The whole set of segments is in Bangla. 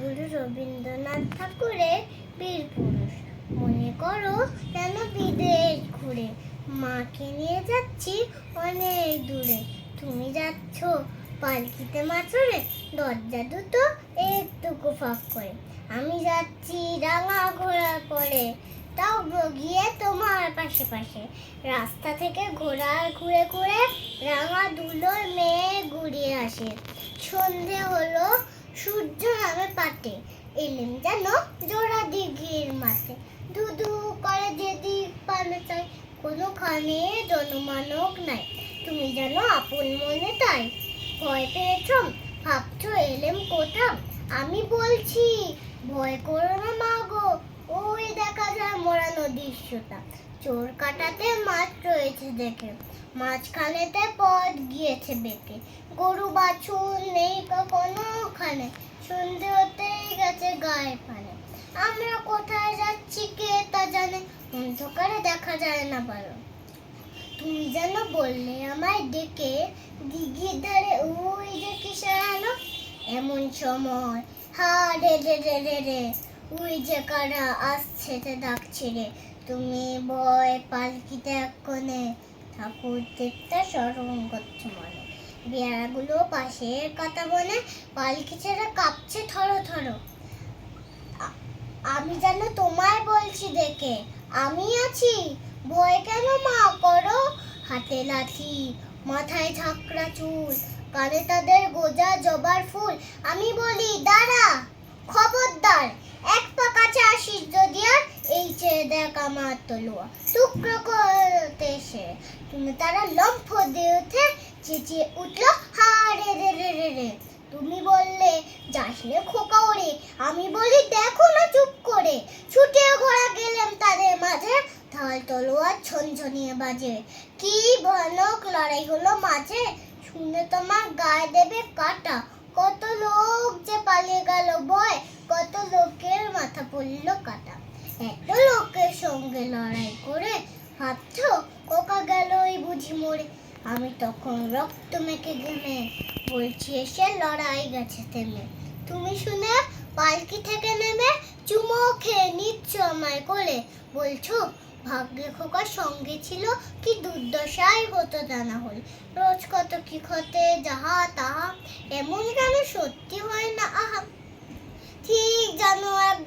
কবিগুরু রবীন্দ্রনাথ ঠাকুরের বীর পুরুষ। মনে করো যেন বিদেশ ঘুরে, মাকে নিয়ে যাচ্ছি অনেক দূরে। তুমি যাচ্ছ পালকিতে মাছরে, দরজা দুটো একটুকু ফাঁক করে। আমি যাচ্ছি রাঙা ঘোড়া করে তাও গিয়ে তোমার পাশে পাশে। রাস্তা থেকে ঘোড়া ঘুরে ঘুরে রাঙা দুলোর মেয়ে ঘুরিয়ে আসে। সন্ধে হলো, সূর্য নামে পাটে। এলেন যেন জোড়া দিঘির মাঠে। ধুধু করে যেদিক পানে চাই কোনোখানে জনমানব নাই। তুমি যেন আপন মনে তাই। ভয় পেয়েছ? ভাবছ এলেম কোথাও আমি বলছি, ভয় করো না যায় সুতা চোর কাটাতে মাছ রয়েছে দেখে। মাঝখানেতে পথ গিয়েছে বেঁকে। গরু বাছুর নেই কখনো ওখানে। সন্ধে হতেই গেছে গায়ে পানে। আমরা কোথায় যাচ্ছি কে তা জানে। অন্ধকারে দেখা যায় না ভালো। তুমি যেন বললে আমায় ডেকে, দিঘির ধারে ওই যে আলো এমন সময়, হা রে রে রে রে রে, ওই যে কারা আসছে তে ডাকছে রে। তুমি বয় পালকিতে এক কোণে ঠাকুর দেখতে স্মরণ করছ মনে। বেড়াগুলো পাশের কথা বলে, পালকি ছেড়ে কাঁপছে থরো থরো। আমি যেন তোমায় বলছি দেখে। আমি আছি। ভয় কেন মা করো? হাতে লাঠি, মাথায় ঝাঁকড়া চুল, কানে তাদের গোজা জবার ফুল। আমি চেয়ে দেখ টুকরো করতে এসে তুমি তারা লম্ফ দিয়ে উঠে চেঁচিয়ে উঠল হা রে রে রে রে তুমি বললে যাস রে খোকা ওরে আমি বলি, দেখো না চুপ করে। ছুটে ঘোড়া গেলাম তাদের মাঝে। ঢাল তলোয়ার ছনছনিয়ে বাজে। কি ভয়ানক লড়াই হলো মাঝে। শুনে তোমার গায়ে দেবে কাটা। কত লোক যে পালিয়ে গেল বয়, কত লোকের মাথা পড়ল কাটা। এত লোকের সঙ্গে লড়াই করে ভাবছ কোকা গেল ওই বুঝি মরে আমি তখন রক্ত মেখে ঘেমে বলছি, এসে লড়াই গেছে থেমে। তুমি শুনে পালকি থেকে নেমে চুমো খেয়ে নিচ্ছ আমায় কোলে। বলছো, ভাগ্যে খোকার সঙ্গে ছিল কি দুর্দশাই হতো তা না হল। রোজ কত কি ক্ষতে যাহা তাহা, এমন কেন সত্যি হয় না আহা? ঠিক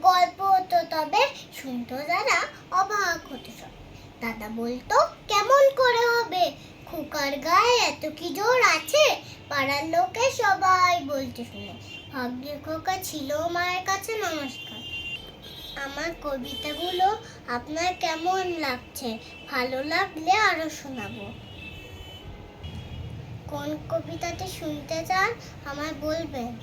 গল্প হতো, তবে শুনতো যারা অবাক হতো সব। দাদা বলতো, কেমন করে হবে? খোকার গায়ে এত কি জোর আছে? পাড়ার লোকে সবাই বলতে শুনে। ভাগ্যের খোকা ছিল মায়ের কাছে নমস্কার। আমার কবিতাগুলো আপনার কেমন লাগছে? ভালো লাগলে আরও শোনাবো। কোন কবিতাটি শুনতে চান, আমায় বলবেন।